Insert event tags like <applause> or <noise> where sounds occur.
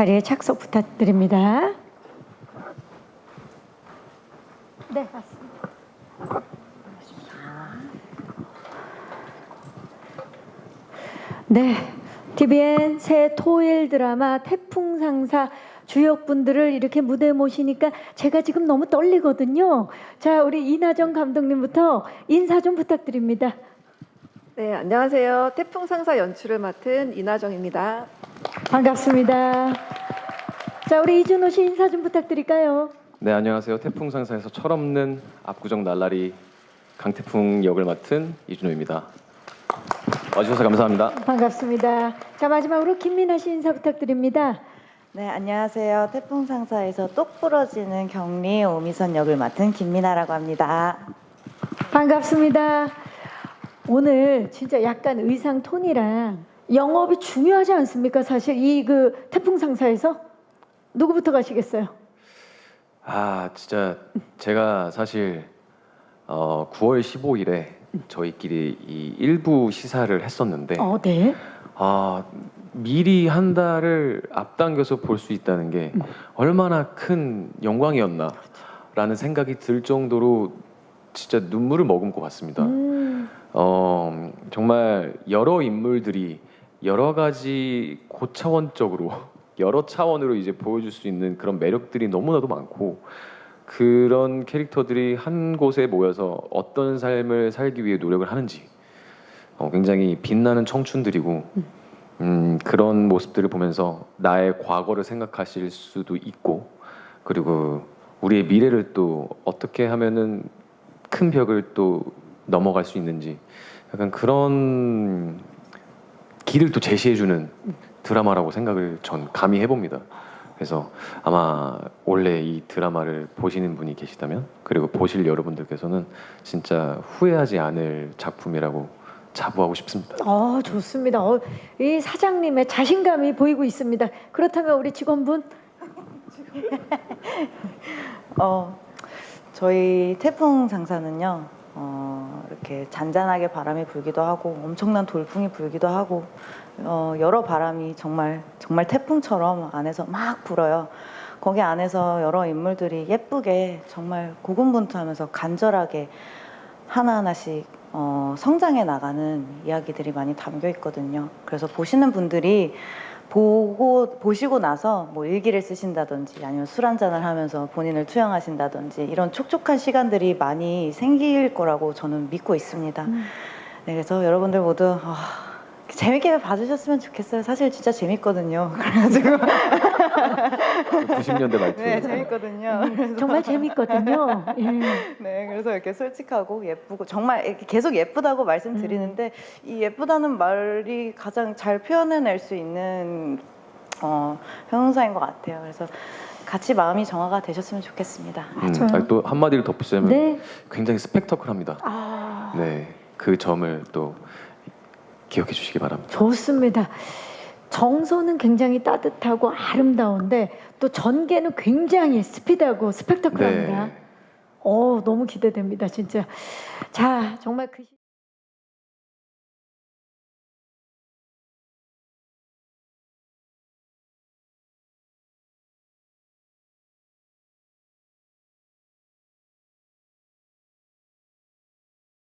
자리에 착석 부탁드립니다. 네, 맞습니다. 네, TVN 새 토일 드라마 태풍 상사 주역분들을 이렇게 무대에 모시니까 제가 지금 너무 떨리거든요. 자, 우리 이나정 감독님부터 인사 좀 부탁드립니다. 네, 안녕하세요. 태풍 상사 연출을 맡은 이나정입니다. 반갑습니다. 자, 우리 이준호 씨 인사 좀 부탁드릴까요? 네 안녕하세요 태풍 상사에서 철없는 압구정 날라리 강태풍 역을 맡은 이준호입니다. 와주셔서 감사합니다. 반갑습니다. 자, 마지막으로 김민아 씨 인사 부탁드립니다. 네, 안녕하세요. 태풍 상사에서 똑 부러지는 경리 오미선 역을 맡은 김민아라고 합니다. 반갑습니다. 오늘 진짜 약간 의상 톤이랑 영업이 중요하지 않습니까? 사실 이 그 태풍 상사에서 누구부터 가시겠어요? 아 진짜 제가 사실 어, 9월 15일에 저희끼리 이 일부 시사를 했었는데 어, 네. 아 미리 한 달을 앞당겨서 볼 수 있다는 게 얼마나 큰 영광이었나라는 생각이 들 정도로 진짜 눈물을 머금고 봤습니다. 음, 어, 정말 여러 인물들이 여러 가지 고차원적으로 여러 차원으로 이제 보여줄 수 있는 그런 매력들이 너무나도 많고 그런 캐릭터들이 한 곳에 모여서 어떤 삶을 살기 위해 노력을 하는지 어, 굉장히 빛나는 청춘들이고 음, 그런 모습들을 보면서 나의 과거를 생각하실 수도 있고 그리고 우리의 미래를 또 어떻게 하면은 큰 벽을 또 넘어갈 수 있는지 약간 그런 길을 또 제시해주는 드라마라고 생각을 전 감히 해봅니다. 그래서 아마 원래 이 드라마를 보시는 분이 계시다면 그리고 보실 여러분들께서는 진짜 후회하지 않을 작품이라고 자부하고 싶습니다. 어, 좋습니다. 어, 이 사장님의 자신감이 보이고 있습니다. 그렇다면 우리 직원분 <laughs> 어, 저희 태풍 상사는요, 어, 이렇게 잔잔하게 바람이 불기도 하고 엄청난 돌풍이 불기도 하고 어, 여러 바람이 정말 정말 태풍처럼 안에서 막 불어요. 거기 안에서 여러 인물들이 예쁘게 정말 고군분투하면서 간절하게 하나하나씩 어, 성장해 나가는 이야기들이 많이 담겨 있거든요. 그래서 보시는 분들이 보고 보시고 나서 뭐 일기를 쓰신다든지 아니면 술 한잔을 하면서 본인을 투영하신다든지 이런 촉촉한 시간들이 많이 생길 거라고 저는 믿고 있습니다. 네, 그래서 여러분들 모두 아, 재밌게 봐주셨으면 좋겠어요. 사실 진짜 재밌거든요. <laughs> 그래가지고 90년대 말투. 네 재밌거든요. 정말 재밌거든요. 예. <laughs> 네, 그래서 이렇게 솔직하고 예쁘고 정말 이렇게 계속 예쁘다고 말씀드리는데 이 예쁘다는 말이 가장 잘 표현해낼 수 있는 어, 형용사인 것 같아요. 그래서 같이 마음이 정화가 되셨으면 좋겠습니다. 음, 맞아요. 아니, 또 한마디를 덧붙이자면 네. 굉장히 스펙터클합니다. 아, 네, 그 점을 또 기억해 주시기 바랍니다. 좋습니다. 정서는 굉장히 따뜻하고 아름다운데 또 전개는 굉장히 스피드하고 스펙타클합니다. 네. 어, 너무 기대됩니다, 진짜. 자, 정말 그 시...